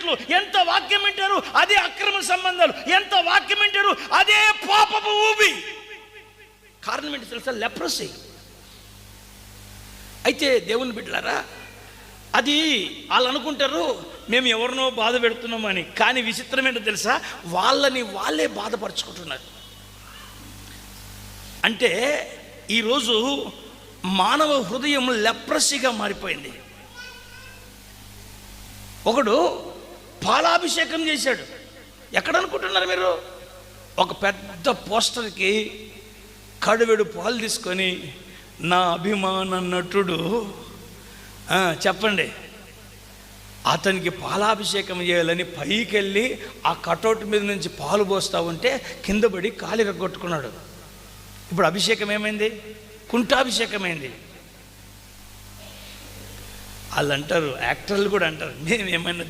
సిగరెట్లు ఎంత వాక్యం వింటారు అదే అక్రమ సంబంధాలు. ఎంత వాక్యం వింటారు అదే పాపపు ఊబి. కారణం ఏంటి తెలుసా? లెప్రసీ. అయితే దేవుని బిడ్డలారా అది వాళ్ళు అనుకుంటారు మేము ఎవరినో బాధ పెడుతున్నామని కానీ విచిత్రం ఏంటో తెలుసా? వాళ్ళని వాళ్ళే బాధపరచుకుంటున్నారు. అంటే ఈరోజు మానవ హృదయం లెప్రసీగా మారిపోయింది. ఒకడు పాలాభిషేకం చేశాడు. ఎక్కడ అనుకుంటున్నారు మీరు? ఒక పెద్ద పోస్టర్కి కడువెడు పాలు తీసుకొని నా అభిమాన నటుడు చెప్పండి. అతనికి పాలాభిషేకం చేయాలని పైకి వెళ్ళి ఆ కటౌట్ మీద నుంచి పాలు పోస్తా ఉంటే కింద పడి కాలి కొట్టుకున్నాడు ఇప్పుడు అభిషేకం ఏమైంది? కుంటాభిషేకమైంది వాళ్ళు అంటారు యాక్టర్లు కూడా అంటారు మేము ఏమైనా